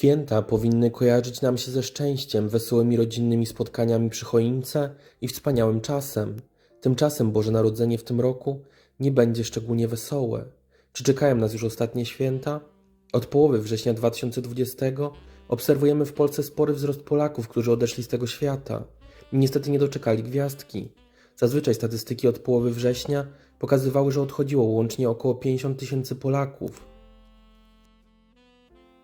Święta powinny kojarzyć nam się ze szczęściem, wesołymi rodzinnymi spotkaniami przy choince i wspaniałym czasem. Tymczasem Boże Narodzenie w tym roku nie będzie szczególnie wesołe. Czy czekają nas już ostatnie święta? Od połowy września 2020 obserwujemy w Polsce spory wzrost Polaków, którzy odeszli z tego świata niestety nie doczekali gwiazdki. Zazwyczaj statystyki od połowy września pokazywały, że odchodziło łącznie około 50 tysięcy Polaków.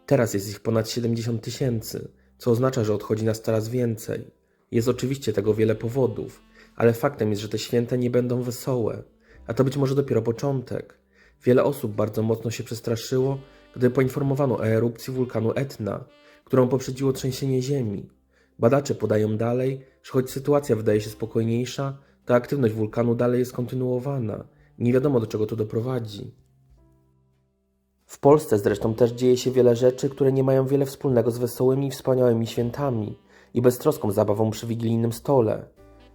Teraz jest ich ponad 70 tysięcy, co oznacza, że odchodzi nas coraz więcej. Jest oczywiście tego wiele powodów, ale faktem jest, że te święta nie będą wesołe, a to być może dopiero początek. Wiele osób bardzo mocno się przestraszyło, gdy poinformowano o erupcji wulkanu Etna, którą poprzedziło trzęsienie ziemi. Badacze podają dalej, że choć sytuacja wydaje się spokojniejsza, to aktywność wulkanu dalej jest kontynuowana. Nie wiadomo do czego to doprowadzi. W Polsce zresztą też dzieje się wiele rzeczy, które nie mają wiele wspólnego z wesołymi i wspaniałymi świętami i beztroską zabawą przy wigilijnym stole.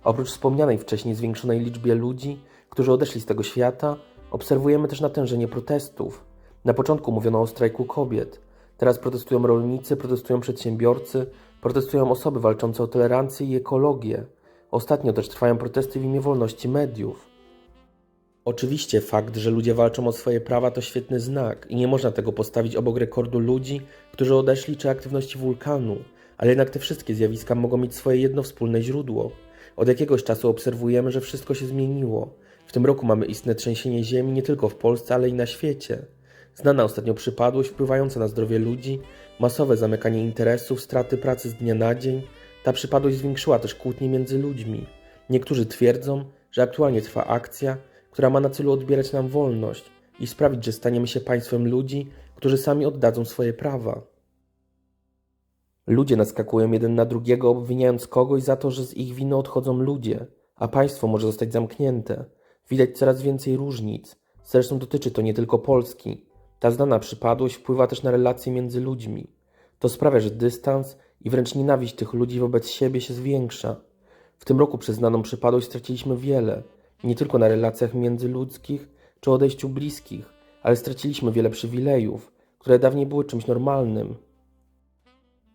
Oprócz wspomnianej wcześniej zwiększonej liczbie ludzi, którzy odeszli z tego świata, obserwujemy też natężenie protestów. Na początku mówiono o strajku kobiet. Teraz protestują rolnicy, protestują przedsiębiorcy, protestują osoby walczące o tolerancję i ekologię. Ostatnio też trwają protesty w imię wolności mediów. Oczywiście fakt, że ludzie walczą o swoje prawa to świetny znak i nie można tego postawić obok rekordu ludzi, którzy odeszli czy aktywności wulkanu, ale jednak te wszystkie zjawiska mogą mieć swoje jedno wspólne źródło. Od jakiegoś czasu obserwujemy, że wszystko się zmieniło. W tym roku mamy istne trzęsienie ziemi nie tylko w Polsce, ale i na świecie. Znana ostatnio przypadłość wpływająca na zdrowie ludzi, masowe zamykanie interesów, straty pracy z dnia na dzień. Ta przypadłość zwiększyła też kłótnie między ludźmi. Niektórzy twierdzą, że aktualnie trwa akcja, która ma na celu odbierać nam wolność i sprawić, że staniemy się państwem ludzi, którzy sami oddadzą swoje prawa. Ludzie naskakują jeden na drugiego, obwiniając kogoś za to, że z ich winy odchodzą ludzie, a państwo może zostać zamknięte. Widać coraz więcej różnic. Zresztą dotyczy to nie tylko Polski. Ta znana przypadłość wpływa też na relacje między ludźmi. To sprawia, że dystans i wręcz nienawiść tych ludzi wobec siebie się zwiększa. W tym roku przez znaną przypadłość straciliśmy wiele, nie tylko na relacjach międzyludzkich czy odejściu bliskich, ale straciliśmy wiele przywilejów, które dawniej były czymś normalnym.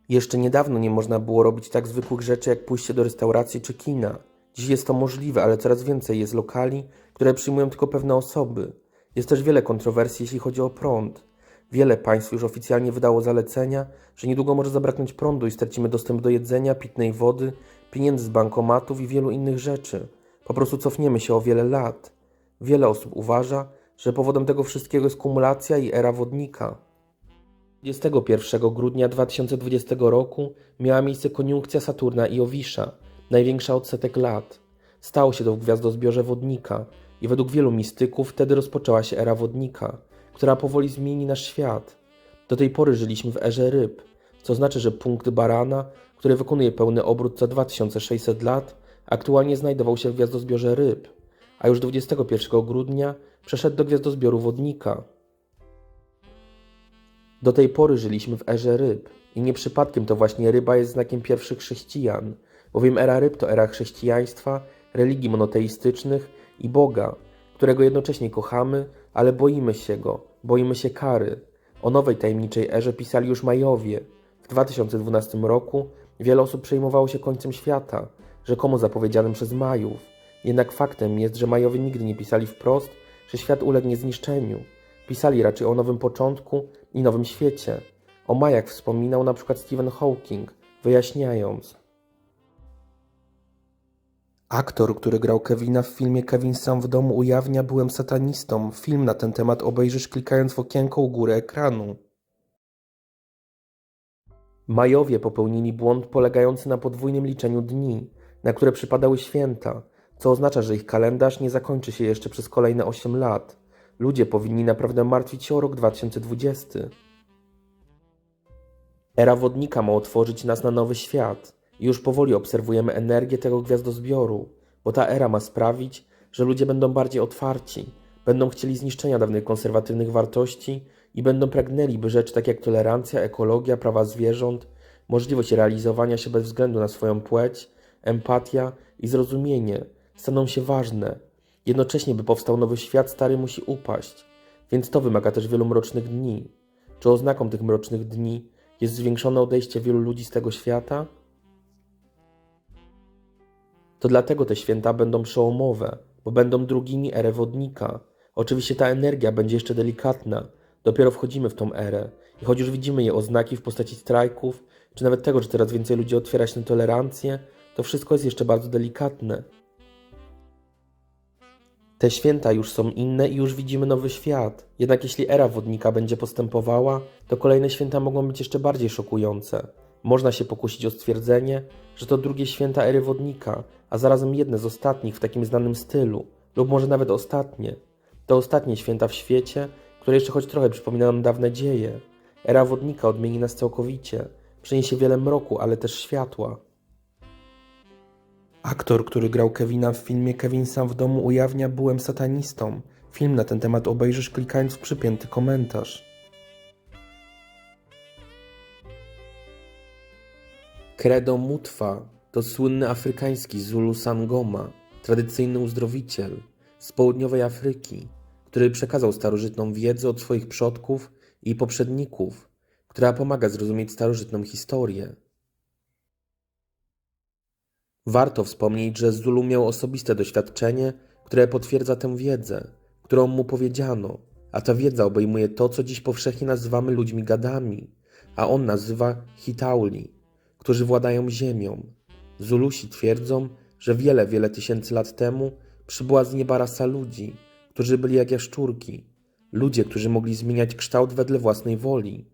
Jeszcze niedawno nie można było robić tak zwykłych rzeczy jak pójście do restauracji czy kina. Dziś jest to możliwe, ale coraz więcej jest lokali, które przyjmują tylko pewne osoby. Jest też wiele kontrowersji, jeśli chodzi o prąd. Wiele państw już oficjalnie wydało zalecenia, że niedługo może zabraknąć prądu i stracimy dostęp do jedzenia, pitnej wody, pieniędzy z bankomatów i wielu innych rzeczy. Po prostu cofniemy się o wiele lat. Wiele osób uważa, że powodem tego wszystkiego jest kumulacja i era wodnika. 21 grudnia 2020 roku miała miejsce koniunkcja Saturna i Owisza, największa od setek lat. Stało się to w gwiazdozbiorze wodnika i według wielu mistyków wtedy rozpoczęła się era wodnika, która powoli zmieni nasz świat. Do tej pory żyliśmy w erze ryb, co znaczy, że punkt barana, który wykonuje pełny obrót co 2600 lat, aktualnie znajdował się w gwiazdozbiorze ryb, a już 21 grudnia przeszedł do gwiazdozbioru wodnika. Do tej pory żyliśmy w erze ryb i nie przypadkiem to właśnie ryba jest znakiem pierwszych chrześcijan, bowiem era ryb to era chrześcijaństwa, religii monoteistycznych i Boga, którego jednocześnie kochamy, ale boimy się Go, boimy się kary. O nowej tajemniczej erze pisali już Majowie. W 2012 roku wiele osób przejmowało się końcem świata, rzekomo zapowiedzianym przez Majów. Jednak faktem jest, że Majowie nigdy nie pisali wprost, że świat ulegnie zniszczeniu. Pisali raczej o nowym początku i nowym świecie. O Majach wspominał na przykład Stephen Hawking, wyjaśniając. Aktor, który grał Kevina w filmie Kevin sam w domu ujawnia byłem satanistą. Film na ten temat obejrzysz klikając w okienko u góry ekranu. Majowie popełnili błąd polegający na podwójnym liczeniu dni, na które przypadały święta, co oznacza, że ich kalendarz nie zakończy się jeszcze przez kolejne 8 lat. Ludzie powinni naprawdę martwić się o rok 2020. Era wodnika ma otworzyć nas na nowy świat już powoli obserwujemy energię tego gwiazdozbioru, bo ta era ma sprawić, że ludzie będą bardziej otwarci, będą chcieli zniszczenia dawnych konserwatywnych wartości i będą pragnęli, by rzeczy takie jak tolerancja, ekologia, prawa zwierząt, możliwość realizowania się bez względu na swoją płeć, empatia i zrozumienie staną się ważne. Jednocześnie, by powstał nowy świat, stary musi upaść, więc to wymaga też wielu mrocznych dni. Czy oznaką tych mrocznych dni jest zwiększone odejście wielu ludzi z tego świata? To dlatego te święta będą przełomowe, bo będą drugimi erę wodnika. Oczywiście ta energia będzie jeszcze delikatna. Dopiero wchodzimy w tą erę i choć już widzimy jej oznaki w postaci strajków, czy nawet tego, że coraz więcej ludzi otwiera się na tolerancję, to wszystko jest jeszcze bardzo delikatne. Te święta już są inne i już widzimy nowy świat. Jednak jeśli era wodnika będzie postępowała, to kolejne święta mogą być jeszcze bardziej szokujące. Można się pokusić o stwierdzenie, że to drugie święta ery wodnika, a zarazem jedne z ostatnich w takim znanym stylu, lub może nawet ostatnie. To ostatnie święta w świecie, które jeszcze choć trochę przypominają nam dawne dzieje. Era wodnika odmieni nas całkowicie, przyniesie wiele mroku, ale też światła. Aktor, który grał Kevina w filmie Kevin sam w domu ujawnia byłem satanistą. Film na ten temat obejrzysz klikając w przypięty komentarz. Credo Mutwa to słynny afrykański Zulu Sangoma, tradycyjny uzdrowiciel z południowej Afryki, który przekazał starożytną wiedzę od swoich przodków i poprzedników, która pomaga zrozumieć starożytną historię. Warto wspomnieć, że Zulu miał osobiste doświadczenie, które potwierdza tę wiedzę, którą mu powiedziano, a ta wiedza obejmuje to, co dziś powszechnie nazywamy ludźmi gadami, a on nazywa Hitauli, którzy władają ziemią. Zulusi twierdzą, że wiele, wiele tysięcy lat temu przybyła z nieba rasa ludzi, którzy byli jak jaszczurki, ludzie, którzy mogli zmieniać kształt wedle własnej woli.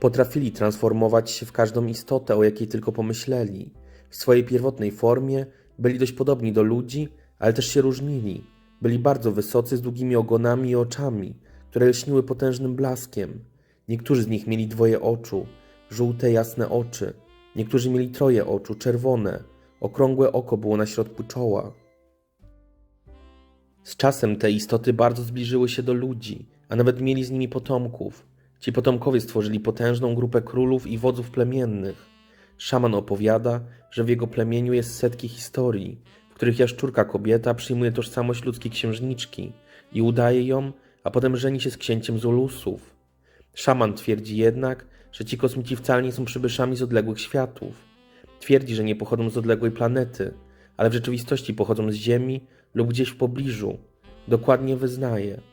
Potrafili transformować się w każdą istotę, o jakiej tylko pomyśleli. W swojej pierwotnej formie byli dość podobni do ludzi, ale też się różnili. Byli bardzo wysocy, z długimi ogonami i oczami, które lśniły potężnym blaskiem. Niektórzy z nich mieli dwoje oczu, żółte, jasne oczy. Niektórzy mieli troje oczu, czerwone. Okrągłe oko było na środku czoła. Z czasem te istoty bardzo zbliżyły się do ludzi, a nawet mieli z nimi potomków. Ci potomkowie stworzyli potężną grupę królów i wodzów plemiennych. Szaman opowiada, że w jego plemieniu jest setki historii, w których jaszczurka kobieta przyjmuje tożsamość ludzkiej księżniczki i udaje ją, a potem żeni się z księciem Zulusów. Szaman twierdzi jednak, że ci kosmici wcale nie są przybyszami z odległych światów. Twierdzi, że nie pochodzą z odległej planety, ale w rzeczywistości pochodzą z Ziemi lub gdzieś w pobliżu. Dokładnie wyznaje –